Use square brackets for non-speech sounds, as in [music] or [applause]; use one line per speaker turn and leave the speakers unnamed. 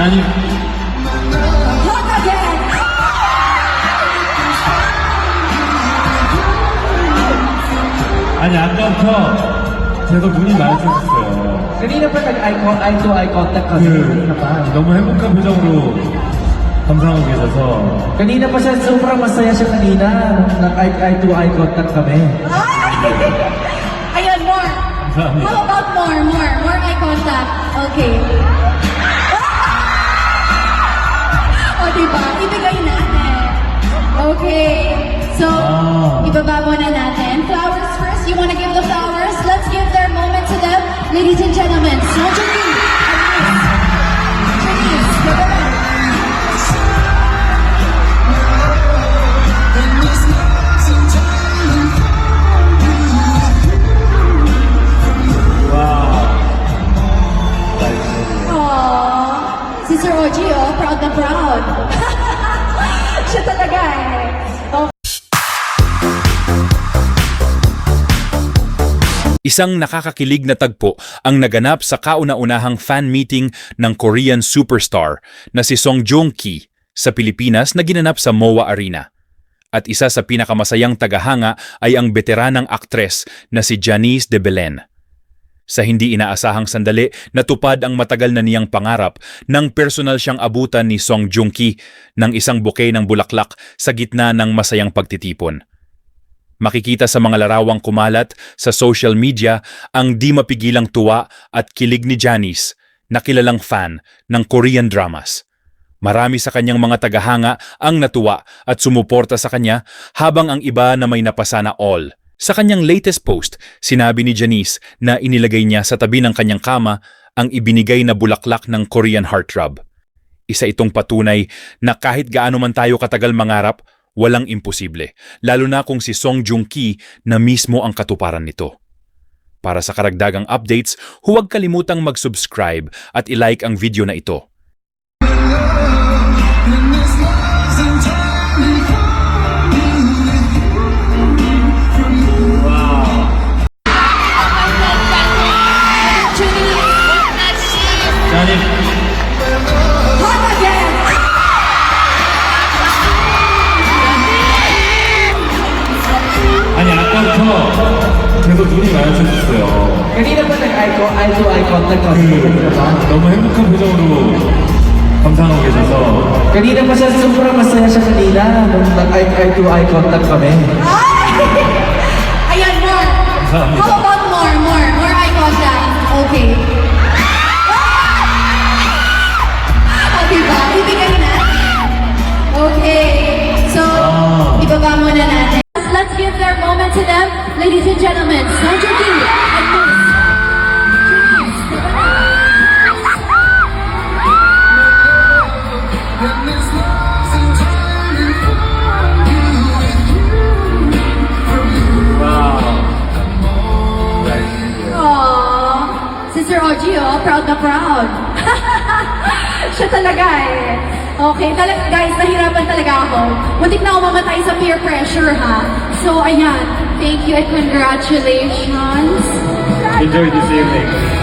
아니,
Hot again!
아니, 아까부터 계속 눈이 마주쳤어요.
Kanina pa nag-eye con- eye to eye contact kami. Kanina pa.
그, 너무 행복한 표정으로 감상하고 계셔서
Kanina pa siya, sobrang masaya siya kanina nung nag-eye eye to eye contact kami.
Ayun, more.
감사합니다.
How about more, more, more eye contact? Okay. Diba? Ibigay natin. Okay. So,
Ah.
ibaba muna natin. Flowers first. You wanna give the flowers? Let's give their moment to them. Ladies and gentlemen, Sojo Lee. Janice, baba na. Aww. Si Sir Oji, oh, proud na proud. [laughs] Siya talaga eh. Oh,
Isang nakakakilig na tagpo ang naganap sa kauna-unahang fan meeting ng Korean superstar na si Song Joong Ki sa Pilipinas na ginanap sa MOA Arena. At isa sa pinakamasayang tagahanga ay ang veteranang aktres na si Janice de Belen. Sa hindi inaasahang sandali, natupad ang matagal na niyang pangarap nang personal siyang abutan ni Song Joong Ki ng isang bouquet ng bulaklak sa gitna ng masayang pagtitipon. Makikita sa mga larawang kumalat sa social media ang di mapigilang tuwa at kilig ni Janice na kilalang fan ng Korean dramas. Marami sa kanyang mga tagahanga ang natuwa at sumuporta sa kanya habang ang iba na may napasana all. Sa kanyang latest post, sinabi ni Janice na inilagay niya sa tabi ng kanyang kama ang ibinigay na bulaklak ng Korean heartthrob. Isa itong patunay na kahit gaano man tayo katagal mangarap, walang imposible, lalo na kung si Song Joong Ki na mismo ang katuparan nito. Para sa karagdagang updates, huwag kalimutang mag-subscribe at ilike ang video na ito.
nag-eye co- eye to eye contact kami.
그,
Kanina pa.
너무 행복한 표정으로 감상하고 계셔서
Kanina pa siya, sobrang masaya siya kanina nung nag-eye eye to eye contact kami. [laughs]
Ayan, more.
감사합니다.
How about more, more, more eye contact? Okay. O, diba? Ibigay natin. Okay. So, ibaba muna natin. Let's give their moment to them. Ladies and gentlemen, Sojo King Aww. Si Sir Oji, oh, proud na proud. [laughs] Siya talaga eh. Okay, talag guys, nahirapan talaga ako. Muntik na ako mamatay sa peer pressure, ha? So, ayan. Thank you and congratulations.
enjoy this evening.